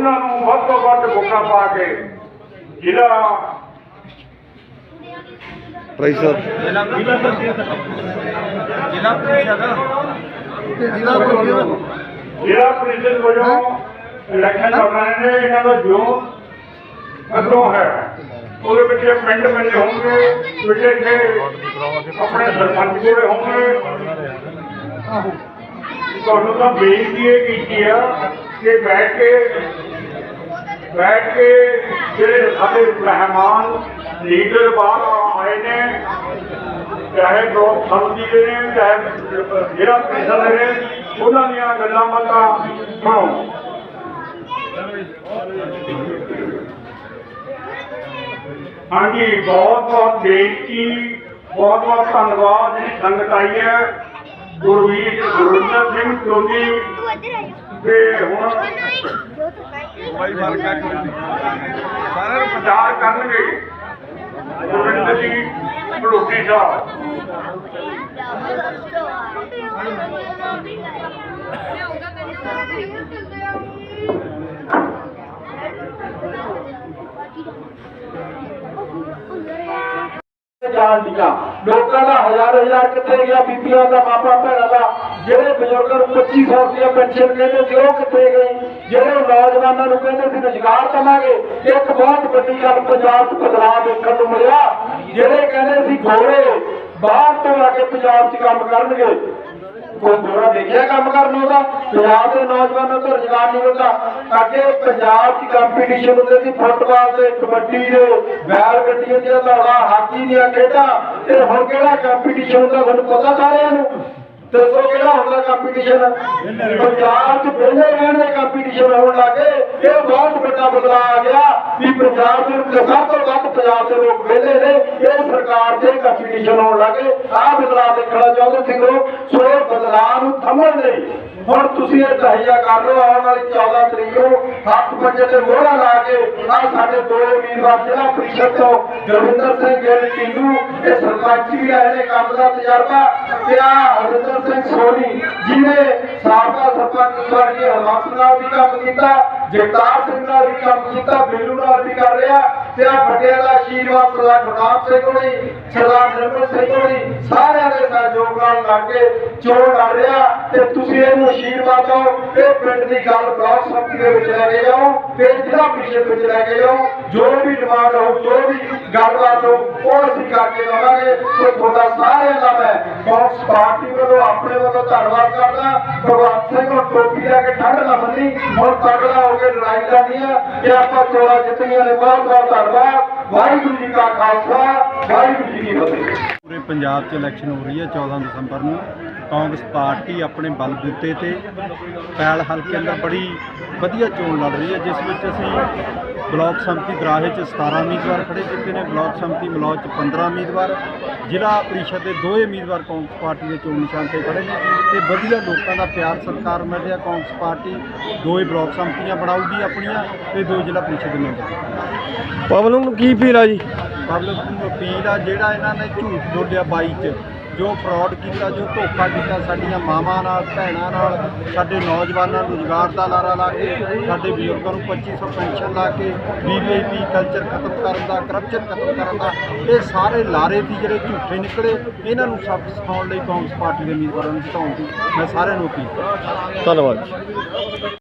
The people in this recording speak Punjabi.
ਉਹਨਾਂ ਨੂੰ ਵੱਧ ਤੋਂ ਵੱਧ ਵੋਟਾਂ ਪਾ ਕੇ ਜ਼ਿਲ੍ਹਾ ਪ੍ਰਾਈਸ ਸਰ ਜ਼ਿਲ੍ਹਾ ਜ਼ਿਲ੍ਹਾ ਜ਼ਿਲ੍ਹਾ ਪ੍ਰੀਸ਼ਦ ਜ਼ਿਲ੍ਹਾ ਪ੍ਰੀਸ਼ਦ ਜ਼ਿਲ੍ਹਾ ਪ੍ਰੀਸ਼ਦ ਵਜੋਂ ਇਲੈਕਸ਼ਨ ਕਰਵਾਉਣੇ ਨੇ ਇਹਨਾਂ ਦਾ ਜੋ ਕਦੋਂ ਹੈ। ਉਹਦੇ ਵਿੱਚ ਪਿੰਡ ਪਿੰਡ ਹੋਣਗੇ ਪਿੰਡ ਇੱਥੇ ਆਪਣੇ ਸਰਪੰਚ ਕੋਲੇ ਹੋਣਗੇ। ਤੁਹਾਨੂੰ ਤਾਂ ਬੇਨਤੀ ਇਹ ਕੀਤੀ ਆ ਕਿ ਬੈਠ ਕੇ ਬੈਠ ਕੇ ਜਿਹੜੇ ਸਾਡੇ ਮਹਿਮਾਨ ਲੀਡਰ ਬਾਹਰ ਆਏ ਨੇ ਚਾਹੇ ਲੋਕ ਸਮਝੀ ਦੇ ਨੇ ਚਾਹੇ ਜਿਹੜਾ ਪ੍ਰੀਸ਼ਦ ਦੇ ਨੇ ਉਹਨਾਂ ਦੀਆਂ ਗੱਲਾਂ ਬਾਤਾਂ ਸੁਣੋ ਹਾਂਜੀ ਬਹੁਤ ਬਹੁਤ ਬੇਨਤੀ ਬਹੁਤ ਬਹੁਤ ਧੰਨਵਾਦ ਜਿਹੜੀ ਸੰਗਤ ਆਈ ਹੈ ਗੁਰਵੀਰ ਗੁਰਵਿੰਦਰ ਸਿੰਘ ਚੋਦੀ ਤੇ ਹੁਣ ਬਾਈ ਫ਼ਰਕ ਆ ਸਾਰਿਆਂ ਨੂੰ ਪ੍ਰਚਾਰ ਕਰਨਗੇ। ਗੁਰਵਿੰਦਰ ਜੀ ਭਲੋਟੀ ਸਾਹਿਬ ਜਾਣ ਦੀਆਂ ਲੋਕਾਂ ਦਾ ਹਜ਼ਾਰ ਹਜ਼ਾਰ ਕਿੱਥੇ ਗਿਆ, ਬੀਬੀਆਂ ਦਾ ਮਾਪਾ ਭੈਣਾਂ ਦਾ। ਜਿਹੜੇ ਬਜ਼ੁਰਗਾਂ ਨੂੰ 2500 ਰੁਪਏ ਪੈਨਸ਼ਨ ਕਹਿੰਦੇ ਸੀ, ਉਹ ਕਿੱਥੇ ਗਈ ਜਿਹੜੇ ਨੌਜਵਾਨਾਂ ਨੂੰ ਕਹਿੰਦੇ ਸੀ, ਰੁਜ਼ਗਾਰ ਦੇਵਾਂਗੇ। ਇੱਕ ਬਹੁਤ ਵੱਡੀ ਗੱਲ ਪੰਜਾਬ 'ਚ ਬਦਲਾਅ ਦੇਖਣ ਨੂੰ ਮਿਲਿਆ। ਜਿਹੜੇ ਕਹਿੰਦੇ ਸੀ ਗੋਰੇ ਬਾਹਰ ਤੋਂ ਆ ਕੇ ਪੰਜਾਬ 'ਚ ਕੰਮ ਕਰਨਗੇ ਕੋਈ ਗੋਰਾ ਦੇਖਿਆ ਕੰਮ ਕਰਨ ਉਹਦਾ? ਪੰਜਾਬ ਦੇ ਨੌਜਵਾਨਾਂ ਤੋਂ ਰੁਜ਼ਗਾਰ ਨਹੀਂ ਮਿਲਦਾ ਅੱਗੇ ਪੰਜਾਬ 'ਚ ਕੰਪੀਟੀਸ਼ਨ ਹੁੰਦੇ ਸੀ ਫੁੱਟਬਾਲ ਦੇ ਕਬੱਡੀ ਦੇ, ਬੈਲ ਗੱਡੀਆਂ ਦੀਆਂ ਦੌੜਾਂ, ਹਾਕੀ ਦੀਆਂ ਖੇਡਾਂ। ਤੇ ਹੁਣ ਕਿਹੜਾ ਕੰਪੀਟੀਸ਼ਨ ਹੁੰਦਾ? ਤੁਹਾਨੂੰ ਪਤਾ ਸਾਰਿਆਂ ਨੂੰ। ਦੱਸੋ ਕਿਹੜਾ ਹੁੰਦਾ ਕੰਪੀਟੀਸ਼ਨ ਪੰਜਾਬ 'ਚ ਪਹਿਲੇ ਰਹਿਣ ਦੇ ਕੰਪੀਟੀਸ਼ਨ ਹੋਣ ਲੱਗੇ ਇਹ ਬਹੁਤ ਵੱਡਾ ਬਦਲਾਅ ਆ ਗਿਆ ਵੀ ਪੰਜਾਬ ਦੇ ਸਭ ਤੋਂ ਵੱਧ ਪੰਜਾਬ ਦੇ ਲੋਕ ਵਿਹਲੇ ਨੇ। ਇਹ ਸਰਕਾਰ ਦੇ ਕੰਪੀਟੀਸ਼ਨ ਹੋਣ ਲੱਗੇ ਆਹ ਬਦਲਾਅ ਦੇਖਣਾ ਚਾਹੁੰਦੇ ਸੀ ਲੋਕ। ਸੋ ਬਦਲਾਅ ਨੂੰ ਥੰਮਣ ਲਈ ਹੁਣ ਤੁਸੀਂ ਇਹ ਤਹਈਆ ਕਰ ਲਓ। ਆਉਣ ਵਾਲੀ 14 ਤਰੀਕ ਨੂੰ ਹੱਥ ਪੰਜੇ ਤੇ ਮੋਹਰਾ ਲਾ ਕੇ ਆ ਸਾਡੇ ਦੋ ਉਮੀਦਵਾਰ ਜ਼ਿਲ੍ਹਾ ਪ੍ਰੀਸ਼ਦ ਤੋਂ ਗੁਰਵਿੰਦਰ ਸਿੰਘ ਗਿੱਲ, ਟਿੰਡੂ, ਇਹ ਸਰਪੰਚ ਵੀ ਆਏ ਨੇ। ਕੰਮ ਦਾ ਤਜਰਬਾ। ਤੇ ਆ ਹਰਿੰਦਰ ਸਿੰਘ ਸੋਨੀ, ਜਿਹਨੇ ਸਾਬਕਾ ਸਰਪੰਚ ਸਵਰਗੀ ਹਰਵੰਸ ਨਾਲ ਵੀ ਕੰਮ ਕੀਤਾ, ਜਗਤਾਰ ਸਿੰਘ ਨਾਲ ਵੀ ਕੰਮ ਕੀਤਾ, ਬੇਲੂ ਨਾਲ ਵੀ ਕਰ ਰਿਹਾ ਤੇ ਆ ਵੱਡਿਆਂ ਦਾ ਆਸ਼ੀਰਵਾਦ ਸਰਦਾਰ ਗੁਰਨਾਮ ਸਿੰਘ ਹੋਣੀ, ਸਰਦਾਰ ਨਿਰਮਲ ਸਿੰਘ ਹੋਣੀ, ਸਾਰਿਆਂ ਦੇ ਸਹਿਯੋਗ ਨਾਲ ਲੱਗ ਕੇ ਚੋਣ ਲੜ ਰਿਹਾ। ਤੇ ਤੁਸੀਂ ਇਹਨੂੰ ਆਸ਼ੀਰਵਾਦ ਦਿਓ। ਇਹ ਪਿੰਡ ਦੀ ਗੱਲ ਬਲਾਕ ਸੰਮਤੀ ਦੇ ਵਿੱਚ ਲੈ ਕੇ ਜਾਓ ਤੇ ਜ਼ਿਲ੍ਹਾ ਪ੍ਰੀਸ਼ਦ ਵਿੱਚ ਲੈ ਕੇ ਜਾਓ ਜੋ ਵੀ ਡਿਮਾਂਡ ਹੋ ਜੋ ਵੀ ਗੱਲਬਾਤ ਹੋ ਉਹ ਅਸੀਂ ਕਰਕੇ ਦਵਾਂਗੇ। ਸੋ ਤੁਹਾਡਾ ਸਾਰਿਆਂ ਦਾ ਮੈਂ ਕਾਂਗਰਸ ਪਾਰਟੀ ਵੱਲੋਂ, ਆਪਣੇ ਵੱਲੋਂ ਧੰਨਵਾਦ ਕਰਦਾ। ਭਗਵੰਤ ਸਿੰਘ ਨੂੰ ਟੋਪੀ ਲੈ ਕੇ ਠੰਡ ਨਾ ਮੰਨੀ। ਹੁਣ ਤਗੜਾ ਹੋ ਕੇ ਲੜਾਈ ਲੜਨੀ ਆ। ਕਿ ਆਪਾਂ ਚੋਣਾਂ ਜਿੱਤਣੀਆਂ ਨੇ। ਬਹੁਤ ਬਹੁਤ ਧੰਨਵਾਦ। ਵਾਹਿਗੁਰੂ ਜੀ ਕਾ ਖਾਲਸਾ। ਵਾਹਿਗੁਰੂ ਜੀ ਕੀ ਫਤਿਹ। ਪੂਰੇ ਪੰਜਾਬ 'ਚ ਇਲੈਕਸ਼ਨ ਹੋ ਰਹੀ ਹੈ 14 ਦਸੰਬਰ ਨੂੰ। ਕਾਂਗਰਸ ਪਾਰਟੀ ਆਪਣੇ ਬਲਬੂਤੇ ਤੇ ਪੈਲ ਹਲਕੇ ਅੰਦਰ ਬੜੀ ਵਧੀਆ ਚੋਣ ਲੜ ਰਹੀ ਹੈ ਜਿਸ ਵਿੱਚ ਅਸੀਂ ਬਲਾਕ ਸੰਮਤੀ ਦਰਾਹੇ 'ਚ 17 ਉਮੀਦਵਾਰ ਖੜੇ ਕੀਤੇ ਨੇ ਬਲਾਕ ਸੰਮਤੀ ਮਲੌਦ 'ਚ 15 ਉਮੀਦਵਾਰ ਜ਼ਿਲ੍ਹਾ ਪ੍ਰੀਸ਼ਦ ਦੇ ਦੋਏ ਉਮੀਦਵਾਰ ਕਾਂਗਰਸ ਪਾਰਟੀ ਦੇ ਚੋਣ ਨਿਸ਼ਾਨ ਤੇ ਖੜੇ ਨੇ ਤੇ ਵਧੀਆ ਲੋਕਾਂ ਦਾ ਪਿਆਰ ਸਤਿਕਾਰ ਮਿਲ ਰਿਹਾ ਕਾਂਗਰਸ ਪਾਰਟੀ ਦੋਏ ਬਲਾਕ ਸੰਮਤੀਆਂ ਬਣਾਊਗੀ ਆਪਣੀਆਂ ਤੇ ਦੋ ਜ਼ਿਲ੍ਹਾ ਪ੍ਰੀਸ਼ਦ ਦੇ ਮੈਂਬਰ। ਪਬਲਿਕ ਨੂੰ ਕੀ ਫੀਲ ਆ ਜੀ? ਪਬਲਿਕ ਨੂੰ ਅਪੀਲ ਆ ਜਿਹੜਾ ਇਹਨਾਂ ਨੇ ਝੂਠ ਬੋਲਿਆ ਬਾਈ ਚ ਜੋ ਫਰਾਡ ਕੀਤਾ, ਜੋ ਧੋਖਾ ਕੀਤਾ ਸਾਡੀਆਂ ਮਾਵਾਂ ਨਾਲ, ਭੈਣਾਂ ਨਾਲ, ਸਾਡੇ ਨੌਜਵਾਨਾਂ ਨੂੰ ਰੁਜ਼ਗਾਰ ਦਾ ਲਾਰਾ ਲਾ ਕੇ, ਸਾਡੇ ਬਜ਼ੁਰਗਾਂ ਨੂੰ 2500 ਪੈਨਸ਼ਨ ਲਾ ਕੇ ਵੀਵੀਆਈਪੀ ਕਲਚਰ ਖਤਮ ਕਰਨ ਦਾ ਕਰਪਸ਼ਨ ਖਤਮ ਕਰਨ ਦਾ, ਇਹ ਸਾਰੇ ਲਾਰੇ ਸੀ ਜਿਹੜੇ ਝੂਠੇ ਨਿਕਲੇ। ਇਹਨਾਂ ਨੂੰ ਸਬਕ ਸਿਖਾਉਣ ਲਈ ਕਾਂਗਰਸ ਪਾਰਟੀ ਦੇ ਉਮੀਦਵਾਰਾਂ ਨੂੰ ਜਿਤਾਉਣ ਦੀ ਮੈਂ ਸਾਰਿਆਂ ਨੂੰ ਅਪੀਲ ਕਰਦਾ। ਧੰਨਵਾਦ।